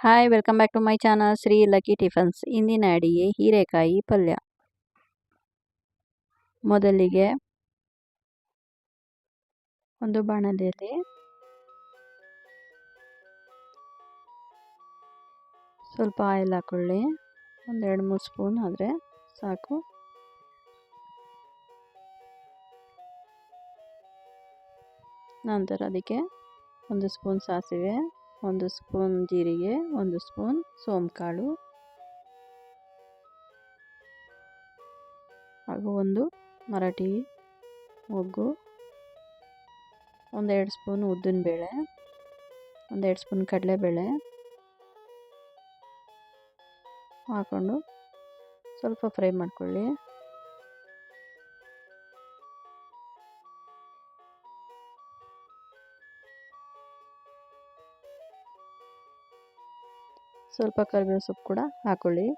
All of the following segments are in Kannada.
Hi welcome back to my channel Shri Lucky Tiffins ಇಂದಿನ ಅಡಿಗೆ ಹೀರೆಕಾಯಿ ಪಲ್ಯ. ಮೊದಲಿಗೆ ಒಂದು ಬಾಣಲೆಯಲ್ಲಿ ಸ್ವಲ್ಪ ಆಯಿಲ್ ಹಾಕೊಳ್ಳಿ. ಒಂದೆರಡು ಮೂರು ಸ್ಪೂನ್ ಆದರೆ ಸಾಕು. ನಂತರ ಅದಕ್ಕೆ ಒಂದು ಸ್ಪೂನ್ ಸಾಸಿವೆ. ಒಂದು ಸ್ಪೂನ್ ಜೀರಿಗೆ, ಒಂದು ಸ್ಪೂನ್ ಸೋಂಕಾಳು, ಹಾಗೂ ಒಂದು ಮರಾಠಿ ಮೊಗ್ಗು, ಒಂದೆರಡು ಸ್ಪೂನ್ ಉದ್ದಿನಬೇಳೆ, ಒಂದೆರಡು ಸ್ಪೂನ್ ಕಡಲೆಬೇಳೆ ಹಾಕ್ಕೊಂಡು ಸ್ವಲ್ಪ ಫ್ರೈ ಮಾಡ್ಕೊಳ್ಳಿ. ಸ್ವಲ್ಪ ಕರಿಬೇವು ಸೊಪ್ಪು ಕೂಡ ಹಾಕೊಳ್ಳಿ.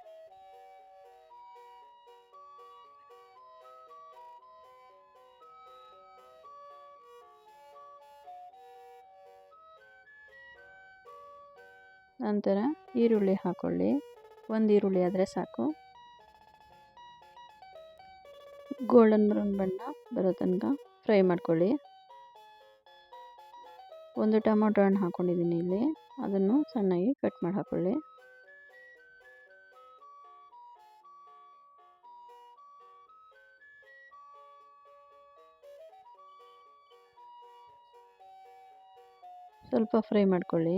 ನಂತರ ಈರುಳ್ಳಿ ಹಾಕೊಳ್ಳಿ. ಒಂದು ಈರುಳ್ಳಿ ಆದರೆ ಸಾಕು. ಗೋಲ್ಡನ್ ಬ್ರೌನ್ ಬಣ್ಣ ಬರೋ ತನಕ ಫ್ರೈ ಮಾಡ್ಕೊಳ್ಳಿ. ಒಂದು ಟೊಮೊಟೊ ಹಣ್ಣು ಹಾಕ್ಕೊಂಡಿದ್ದೀನಿ ಇಲ್ಲಿ. ಅದನ್ನು ಸಣ್ಣಗೆ ಕಟ್ ಮಾಡಿ ಹಾಕೊಳ್ಳಿ. ಸ್ವಲ್ಪ ಫ್ರೈ ಮಾಡ್ಕೊಳ್ಳಿ.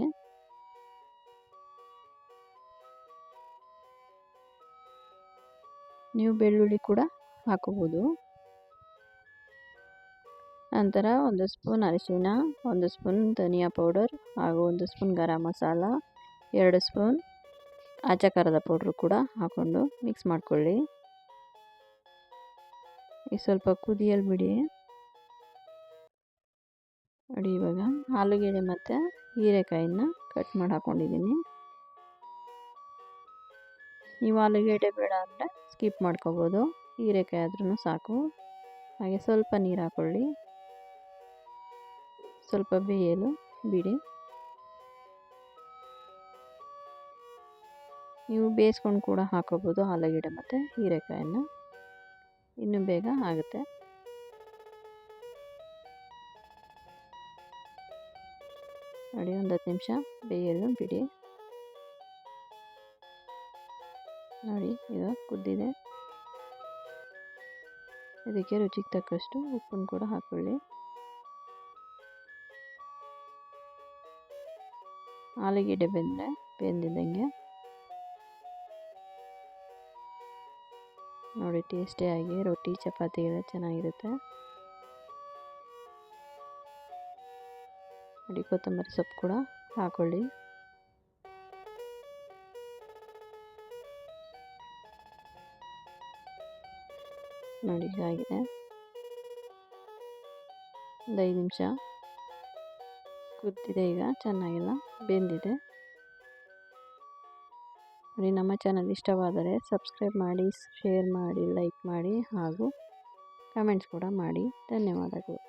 ನೀವು ಬೆಳ್ಳುಳ್ಳಿ ಕೂಡ ಹಾಕೋಬೋದು. ನಂತರ ಒಂದು ಸ್ಪೂನ್ ಅರಿಶಿನ ಒಂದು ಸ್ಪೂನ್ ಧನಿಯಾ ಪೌಡರ್ ಹಾಗೂ ಒಂದು ಸ್ಪೂನ್ ಗರಂ ಮಸಾಲ, ಎರಡು ಸ್ಪೂನ್ ಆಚಕಾರದ ಪೌಡ್ರು ಕೂಡ ಹಾಕ್ಕೊಂಡು ಮಿಕ್ಸ್ ಮಾಡಿಕೊಳ್ಳಿ. ಈಗ ಸ್ವಲ್ಪ ಕುದಿಯಲ್ಲಿ ಬಿಡಿ. ನೋಡಿ ಇವಾಗ ಆಲೂಗೆಡ್ಡೆ ಮತ್ತು ಹೀರೆಕಾಯಿನ ಕಟ್ ಮಾಡಿ ಹಾಕ್ಕೊಂಡಿದ್ದೀನಿ ನೀವು ಆಲೂಗೆಡ್ಡೆ ಬೇಡ ಅಂದರೆ ಸ್ಕಿಪ್ ಮಾಡ್ಕೋಬೋದು. ಹೀರೆಕಾಯಿ ಆದ್ರೂ ಸಾಕು. ಹಾಗೆ ಸ್ವಲ್ಪ ನೀರು ಹಾಕ್ಕೊಳ್ಳಿ ಸ್ವಲ್ಪ ಬೇಯಲು ಬಿಡಿ. ನೀವು ಬೇಯಿಸ್ಕೊಂಡು ಕೂಡ ಹಾಕೋಬೋದು ಆಲೂಗಿಡ ಮತ್ತು ಹೀರೆಕಾಯನ್ನು. ಇನ್ನೂ ಬೇಗ ಆಗುತ್ತೆ. ನೋಡಿ, ಒಂದು ಹತ್ತು ನಿಮಿಷ ಬೇಯಲು ಬಿಡಿ. ನೋಡಿ ಈಗ ಕುದ್ದಿದೆ. ಇದಕ್ಕೆ ರುಚಿಗೆ ತಕ್ಕಷ್ಟು ಉಪ್ಪನ್ನು ಕೂಡ ಹಾಕೊಳ್ಳಿ. ಆಲೂಗೆಡ್ಡೆ ಬೆಂದರೆ ಬೆಂದಿದ್ದಂಗೆ. ನೋಡಿ ಟೇಸ್ಟಿಯಾಗಿ ರೊಟ್ಟಿ, ಚಪಾತಿ ಎಲ್ಲ ಚೆನ್ನಾಗಿರುತ್ತೆ. ನೋಡಿ, ಕೊತ್ತಂಬರಿ ಸೊಪ್ಪು ಕೂಡ ಹಾಕೊಳ್ಳಿ. ನೋಡಿ ಆಗಿದೆ ಒಂದು ಐದು ನಿಮಿಷ. ಕುದ್ದಿದೆ ಈಗ, ಚೆನ್ನಾಗಿಲ್ಲ, ಬೆಂದಿದೆ. ನೋಡಿ, ನಮ್ಮ ಚಾನಲ್ ಇಷ್ಟವಾದರೆ ಸಬ್ಸ್ಕ್ರೈಬ್ ಮಾಡಿ, ಶೇರ್ ಮಾಡಿ, ಲೈಕ್ ಮಾಡಿ ಹಾಗೂ ಕಮೆಂಟ್ಸ್ ಕೂಡ ಮಾಡಿ. ಧನ್ಯವಾದಗಳು.